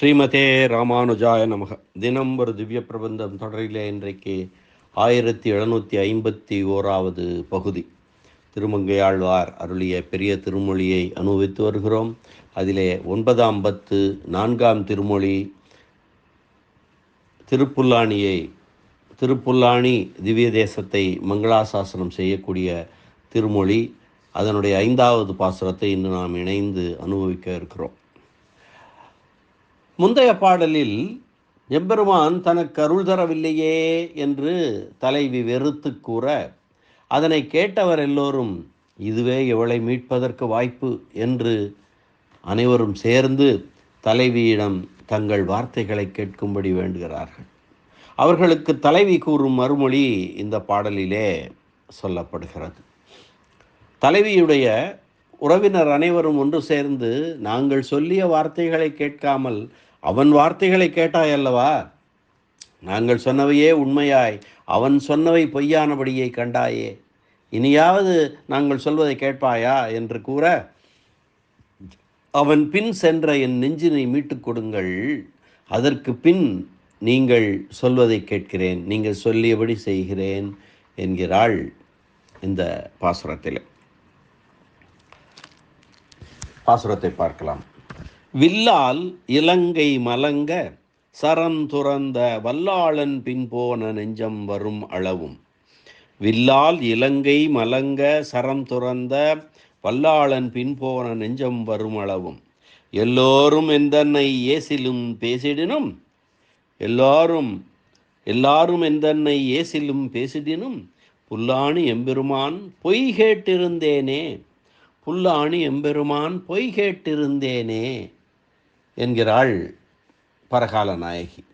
ஸ்ரீமதே ராமானுஜாய நமக. தினம் ஒரு திவ்ய பிரபந்தம் தொடரிலே இன்றைக்கு ஆயிரத்தி எழுநூற்றி ஐம்பத்தி ஓராவது பகுதி. திருமங்கையாழ்வார் அருளிய பெரிய திருமொழியை அனுபவித்து வருகிறோம். அதிலே ஒன்பதாம் பத்து நான்காம் திருமொழி திருப்புல்லாணியை திருப்புல்லாணி திவ்ய தேசத்தை மங்களாசாசனம் செய்யக்கூடிய திருமொழி அதனுடைய ஐந்தாவது பாசுரத்தை இன்று நாம் இணைந்து அனுபவிக்க இருக்கிறோம். முந்தைய பாடலில் எம்பெருமான் தனக்கு அருள் தரவில்லையே என்று தலைவி வெறுத்து கூற அதனை கேட்டவர் எல்லோரும் இதுவே இவளை மீட்பதற்கு வாய்ப்பு என்று அனைவரும் சேர்ந்து தலைவியிடம் தங்கள் வார்த்தைகளை கேட்கும்படி வேண்டுகிறார்கள். அவர்களுக்கு தலைவி கூறும் மறுமொழி இந்த பாடலிலே சொல்லப்படுகிறது. தலைவியுடைய உறவினர் அனைவரும் ஒன்று சேர்ந்து நாங்கள் சொல்லிய வார்த்தைகளை கேட்காமல் அவன் வார்த்தைகளை கேட்டாய் அல்லவா? நாங்கள் சொன்னவையே உண்மையாய். அவன் சொன்னவை பொய்யானபடியை கண்டாயே. இனியாவது நாங்கள் சொல்வதை கேட்பாயா? என்று கூற அவன் பின் சென்ற என் நெஞ்சினை மீட்டுக் கொடுங்கள். அதற்கு பின் நீங்கள் சொல்வதை கேட்கிறேன். நீங்கள் சொல்லியபடி செய்கிறேன் என்கிறாள் இந்த பாசுரத்தில். பாசுரத்தை பார்க்கலாம். வில்லால் இலங்கை மலங்க சரம் துறந்த வல்லாளன் பின்போன நெஞ்சம் வரும் அளவும். வில்லால் இலங்கை மலங்க சரம் துறந்த வல்லாளன் பின்போன நெஞ்சம் வரும் அளவும். எல்லோரும் எந்தன்னை ஏசிலும் பேசிடினும்? எல்லாரும் எல்லாரும் எந்தன்னை ஏசிலும் பேசிடினும்? புல்லாணி எம்பெருமான் பொய் கேட்டிருந்தேனே? புல்லாணி எம்பெருமான் பொய் கேட்டிருந்தேனே? என்கிறாள் பரகால நாயகி.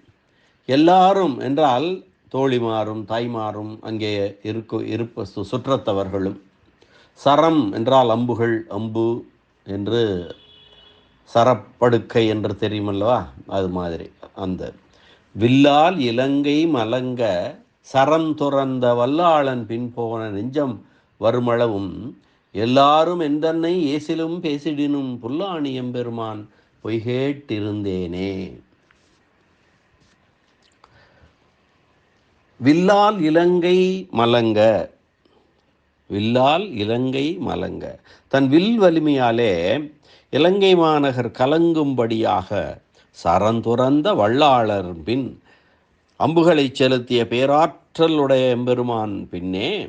எல்லாரும் என்றால் தோழிமாரும் தாய்மாரும் அங்கே இருக்கு இருப்ப சு- சுற்றத்தவர்களும். சரம் என்றால் அம்புகள் அம்பு என்று சரப்படுக்கை என்று தெரியுமல்லவா? அது மாதிரி அந்த. வில்லால் இலங்கை மலங்க சரம் துறந்த வல்லாளன் பின் போன நெஞ்சம் வருமளவும் எல்லாரும் எந்தன்னை ஏசிலும் பேசிடினும் புல்லாணி எம்பெருமான் பொய்கேட்டிருந்தேனே வில்லால் இலங்கை மலங்க. வில்லால் இலங்கை மலங்க. தன் வில் வலிமையாலே இலங்கை மாநகர் கலங்கும்படியாக சரந்துறந்த வள்ளாளர் பின் அம்புகளை செலுத்திய பேராற்றலுடைய எம்பெருமான் பின்னே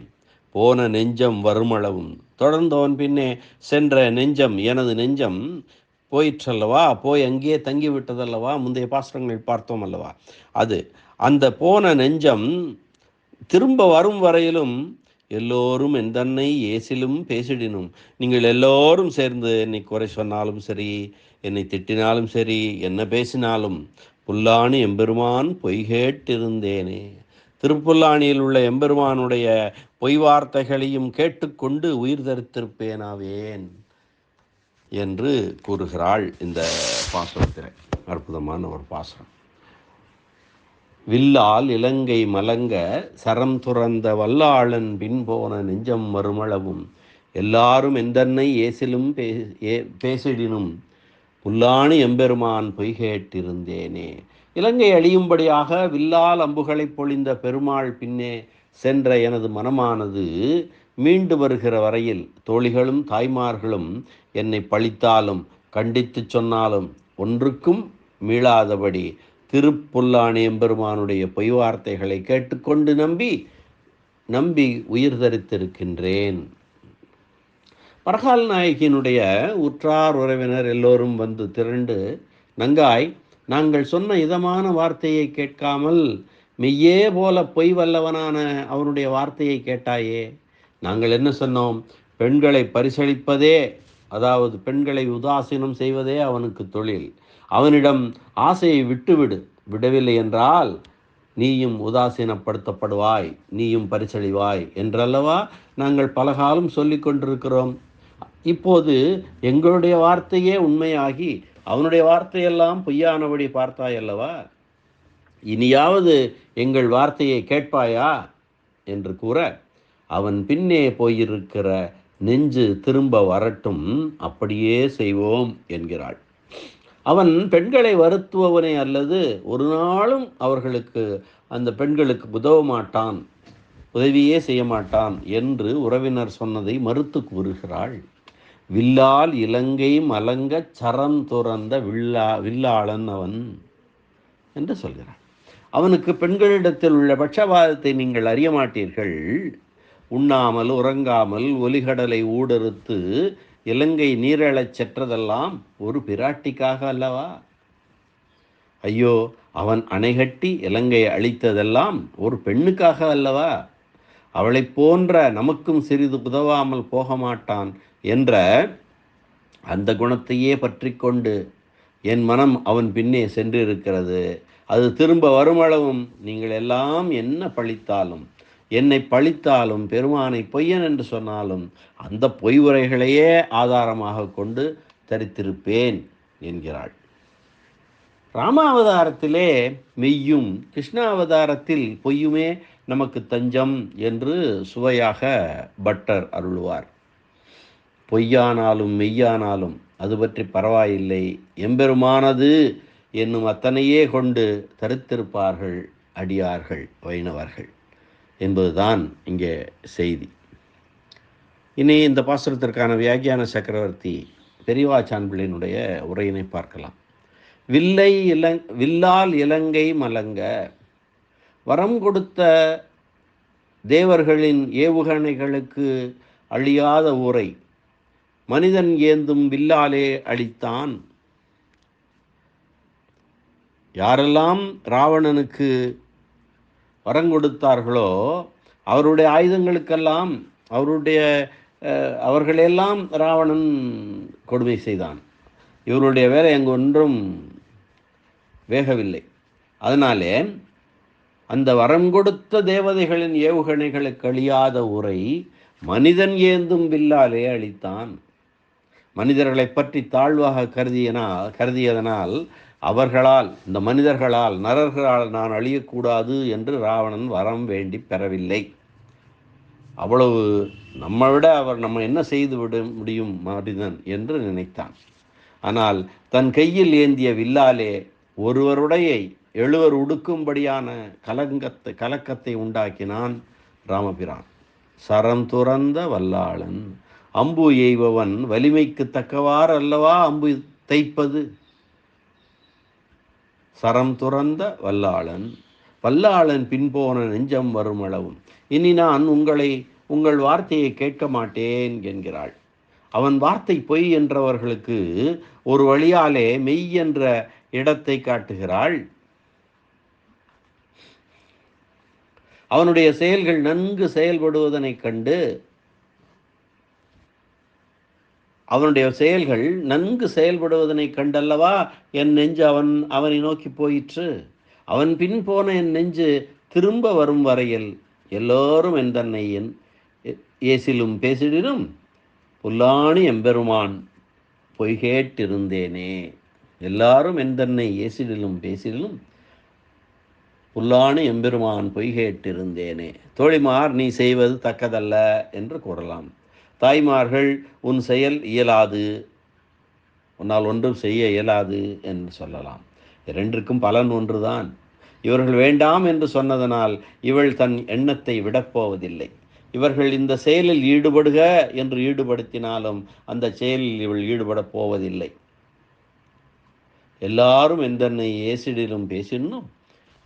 போன நெஞ்சம் வருமளவும். தொடர்ந்தவன் பின்னே சென்ற நெஞ்சம் எனது நெஞ்சம் போயிற்றல்லவா? போய் அங்கேயே தங்கி விட்டதல்லவா முந்தைய பாசுரங்கள் பார்த்தோம் அல்லவா அது அந்த போன நெஞ்சம் திரும்ப வரும் வரையிலும் எல்லோரும் எந்தன்னை ஏசிலும் பேசிடினும். நீங்கள் எல்லோரும் சேர்ந்து என்னை குறை சொன்னாலும் சரி என்னை திட்டினாலும் சரி என்ன பேசினாலும் புல்லாணி எம்பெருமான் பொய் கேட்டிருந்தேனே. திருப்புல்லாணியில் உள்ள எம்பெருமானுடைய பொய் வார்த்தைகளையும் கேட்டுக்கொண்டு உயிர் தரித்திருப்பேனாவேன். என்று கூறுகிறாள் இந்த பாசுரத்தில் அற்புதமான ஒரு பாசுரம். வில்லால் இலங்கை மலங்க சரம் துறந்த வல்லாளன் பின்போன நெஞ்சம் மறுமளவும். எல்லாரும் எந்தன்னை ஏசிலும் பே ஏ- பேசிடினும். புல்லாணி எம்பெருமான் பொய்கேட்டிருந்தேனே இலங்கை அழியும்படியாக வில்லால் அம்புகளை பொழிந்த பெருமாள் பின்னே சென்ற எனது மனமானது மீண்டு வருகிற வரையில் தோழிகளும் தாய்மார்களும் என்னை பழித்தாலும் கண்டித்துச் சொன்னாலும் ஒன்றுக்கும் மீளாதபடி திருப்புல்லான் எம்பெருமானுடைய பொய் வார்த்தைகளை கேட்டுக்கொண்டு நம்பி நம்பி உயிர் தரித்திருக்கின்றேன். பரகால் நாயகியினுடைய உற்றார் உறவினர் எல்லோரும் வந்து திரண்டு நங்காய் நாங்கள் சொன்ன இதமான வார்த்தையை கேட்காமல் மெய்யே போல பொய் வல்லவனான அவனுடைய வார்த்தையை கேட்டாயே. நாங்கள் என்ன சொன்னோம்? பெண்களை பரிசளிப்பதே அதாவது பெண்களை உதாசீனம் செய்வதே அவனுக்கு தொழில். அவனிடம் ஆசையை விட்டுவிடு விடவில்லை என்றால் நீயும் உதாசீனப்படுத்தப்படுவாய் நீயும் பரிசளிவாய் என்றல்லவா நாங்கள் பலகாலம் சொல்லிக் கொண்டிருக்கிறோம். இப்போது எங்களுடைய வார்த்தையே உண்மையாகி அவனுடைய வார்த்தையெல்லாம் பொய்யானபடி பார்த்தாய் அல்லவா இனியாவது எங்கள் வார்த்தையை கேட்பாயா? என்று கூற அவன் பின்னே போயிருக்கிற நெஞ்சு திரும்ப வரட்டும் அப்படியே செய்வோம் என்கிறாள். அவன் பெண்களை வருத்துபவனே அல்லது ஒரு நாளும் அவர்களுக்கு அந்த பெண்களுக்கு உதவ மாட்டான் உதவியே செய்ய மாட்டான் என்று உறவினர் சொன்னதை மறுத்து கூறுகிறாள். வில்லால் இலங்கை மலங்க சரம் துறந்த வில்லா வில்லாளன் அவன் என்று சொல்கிறான் அவனுக்கு பெண்களிடத்தில் உள்ள பட்சபாதத்தை நீங்கள் அறிய மாட்டீர்கள் உண்ணாமல் உறங்காமல் ஒலிகடலை ஊடறுத்து இலங்கை நீரழச் செற்றதெல்லாம் ஒரு பிராட்டிக்காக அல்லவா? ஐயோ அவன் அணைகட்டி இலங்கையை அழித்ததெல்லாம் ஒரு பெண்ணுக்காக அல்லவா? அவளைப் போன்ற நமக்கும் சிறிது உதவாமல் போக மாட்டான் என்ற அந்த குணத்தையே பற்றி கொண்டு என் மனம் அவன் பின்னே சென்றிருக்கிறது. அது திரும்ப வருமளவும் நீங்கள் எல்லாம் என்ன பழித்தாலும் என்னை பழித்தாலும் பெருமானை பொய்யன் என்று சொன்னாலும் அந்த பொய் உரைகளையே ஆதாரமாக கொண்டு தரித்திருப்பேன் என்கிறாள். ராமாவதாரத்திலே மெய்யும் கிருஷ்ணாவதாரத்தில் பொய்யுமே நமக்கு தஞ்சம் என்று சுவையாக பட்டர் அருள்வார். பொய்யானாலும் மெய்யானாலும் அது பற்றி பரவாயில்லை. எம்பெருமானது என்னும் அத்தனையே கொண்டு தரித்திருப்பார்கள் அடியார்கள் வைணவர்கள் என்பதுதான் இங்கே செய்தி. இனி இந்த பாசுரத்திற்கான வியாக்கியான சக்கரவர்த்தி பெரியவாச்சான்பிள்ளையினுடைய உரையினை பார்க்கலாம். வில்லை இலங் வில்லால் இலங்கை மலங்க வரம் கொடுத்த தேவர்களின் ஏவுகணைகளுக்கு அழியாத ஊரை மனிதன் ஏந்தும் வில்லாலே அழித்தான் யாரெல்லாம் ராவணனுக்கு வரம் கொடுத்தார்களோ அவருடைய ஆயுதங்களுக்கெல்லாம் அவருடைய அவர்களெல்லாம் ராவணன் கொடுமை செய்தான். இவருடைய வேலை அங்கு ஒன்றும் வேகவில்லை. அதனாலே அந்த வரம் கொடுத்த தேவதைகளின் ஏவுகணைகளுக்கு அழியாத உரை மனிதன் ஏந்தும் வில்லாலே அழித்தான். மனிதர்களை பற்றி தாழ்வாக கருதியனால் கருதியதனால் அவர்களால் இந்த மனிதர்களால் நரர்களால் நான் அழியக்கூடாது என்று ராவணன் வரம் வேண்டி பெறவில்லை. அவ்வளவு நம்மை விட அவர் நம்ம என்ன செய்து விட முடியும் மனிதன் என்று நினைத்தான். ஆனால் தன் கையில் ஏந்திய வில்லாலே ஒருவருடைய எழுவர் உடுக்கும்படியான கலங்கத்தை கலக்கத்தை உண்டாக்கினான் ராமபிரான். சரம் துறந்த வல்லாளன் அம்பு எய்பவன் வலிமைக்கு தக்கவாறு அல்லவா அம்பு தைப்பது? சரம் துறந்த வல்லாளன். வல்லாளன் பின்போன நெஞ்சம் வரும் அளவும். இனி நான் உங்களை உங்கள் வார்த்தையை கேட்க மாட்டேன் என்கிறாள். அவன் வார்த்தை பொய் என்றவர்களுக்கு ஒரு வழியாலே மெய் என்ற இடத்தை காட்டுகிறாள். அவனுடைய செயல்கள் நன்கு செயல்படுவதனைக் கண்டு அவனுடைய செயல்கள் நன்கு செயல்படுவதனைக் கண்டல்லவா? என் நெஞ்சு அவன் அவனை நோக்கி போயிற்று. அவன் பின் போன என் நெஞ்சு திரும்ப வரும் வரையில் எல்லோரும் என் தன்னை என் ஏசிலும் பேசிடினும் புல்லாணி எம்பெருமான் பொய்கேட்டிருந்தேனே எல்லாரும் என் தன்னை ஏசிடிலும் பேசிடிலும் புல்லாணி எம்பெருமான் பொய்கேட்டிருந்தேனே தோழிமார் நீ செய்வது தக்கதல்ல என்று கூறலாம். தாய்மார்கள் உன் செயல் இயலாது. உன்னால் ஒன்றும் செய்ய இயலாது என்று சொல்லலாம். இரண்டிற்கும் பலன் ஒன்றுதான். இவர்கள் வேண்டாம் என்று சொன்னதனால் இவள் தன் எண்ணத்தை விடப்போவதில்லை இவர்கள் இந்த செயலில் ஈடுபடுக என்று ஈடுபடுத்தினாலும் அந்த செயலில் இவள் ஈடுபடப் போவதில்லை. எல்லாரும் எந்தன்னை ஏசிடிலும் பேசினும்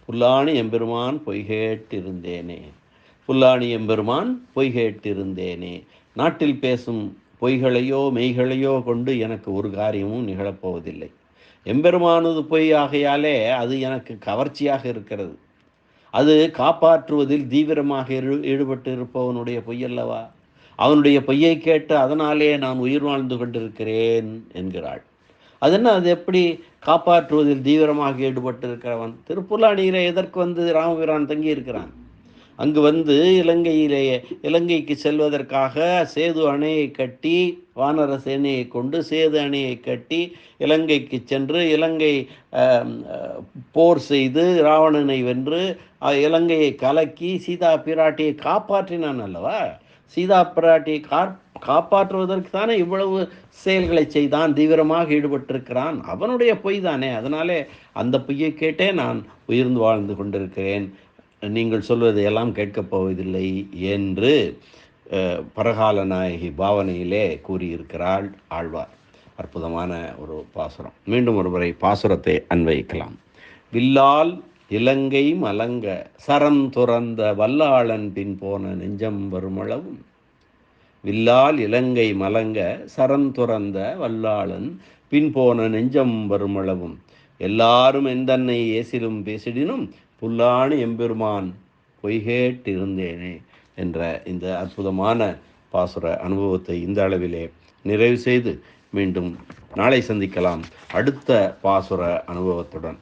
புல்லாணி எம்பெருமான் பொய்கேட்டிருந்தேனே புல்லாணி எம்பெருமான் பொய்கேட்டிருந்தேனே நாட்டில் பேசும் பொய்களையோ மெய்களையோ கொண்டு எனக்கு ஒரு காரியமும் நிகழப்போவதில்லை. எம்பெருமானது பொய் ஆகையாலே அது எனக்கு கவர்ச்சியாக இருக்கிறது. அது காப்பாற்றுவதில் தீவிரமாக ஈடு- ஈடுபட்டு இருப்பவனுடைய பொய்யல்லவா? அவனுடைய பொய்யை கேட்டு அதனாலே நான் உயிர் வாழ்ந்து கொண்டிருக்கிறேன் என்கிறாள். அது என்ன? அது எப்படி காப்பாற்றுவதில் தீவிரமாக ஈடுபட்டு இருக்கிறவன் திருப்புல்லாணியிலே எதற்கு வந்து ராமபிரான் தங்கி இருக்கிறான் அங்கு வந்து இலங்கையிலேயே இலங்கைக்கு செல்வதற்காக சேது அணையை கட்டி வானர சேனையை கொண்டு சேது அணையை கட்டி இலங்கைக்கு சென்று இலங்கை போர் செய்து ராவணனை வென்று இலங்கையை கலக்கி சீதா பிராட்டியை காப்பாற்றினான் அல்லவா? சீதா பிராட்டியை கா காப்பாற்றுவதற்கு தானே இவ்வளவு செயல்களை செய்தான் தீவிரமாக ஈடுபட்டிருக்கிறான். அவனுடைய பொய் தானே. அதனாலே அந்த பொய்யை கேட்டே நான் உயிர்ந்து வாழ்ந்து கொண்டிருக்கிறேன். நீங்கள் சொல்வதை எல்லாம் கேட்கப் போவதில்லை என்று பரகால நாயகி பாவனையிலே கூறியிருக்கிறாள் ஆழ்வார். அற்புதமான ஒரு பாசுரம். மீண்டும் ஒருமுறை பாசுரத்தை அன்வயிக்கலாம். வில்லால் இலங்கை மலங்க சரம் துறந்த வல்லாளன் பின் போன நெஞ்சம் வருமளவும். வில்லால் இலங்கை மலங்க சரம் துறந்த வல்லாளன் பின் போன நெஞ்சம் வருமளவும். எல்லாரும் எந்தன்னை ஏசிலும் பேசிடினும் புல்லாணி எம்பெருமான் பொய்கேட்டிருந்தேனே என்ற இந்த அற்புதமான பாசுர அனுபவத்தை இந்த அளவிலே நிறைவு செய்து மீண்டும் நாளை சந்திக்கலாம். அடுத்த பாசுர அனுபவத்துடன்.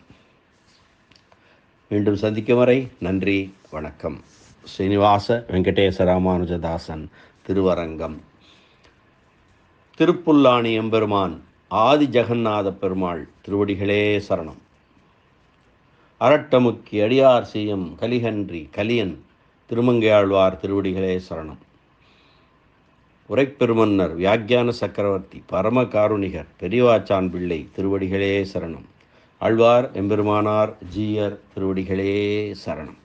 மீண்டும் சந்திக்கும் வரை நன்றி வணக்கம். ஸ்ரீனிவாச வெங்கடேச ராமானுஜதாசன் திருவரங்கம். திருப்புல்லாணி எம்பெருமான் ஆதி ஜெகநாத பெருமாள் திருவடிகளே சரணம். அரட்டமுக்கி அடியார் செய்யும் கலிகன்றி கலியன் திருமங்கையாழ்வார் திருவடிகளே சரணம். உரைப்பெருமன்னர் வியாக்கியான சக்கரவர்த்தி பரம காருணிகர் பெரியவாச்சான் பிள்ளை திருவடிகளே சரணம். ஆழ்வார் எம்பெருமானார் ஜீயர் திருவடிகளே சரணம்.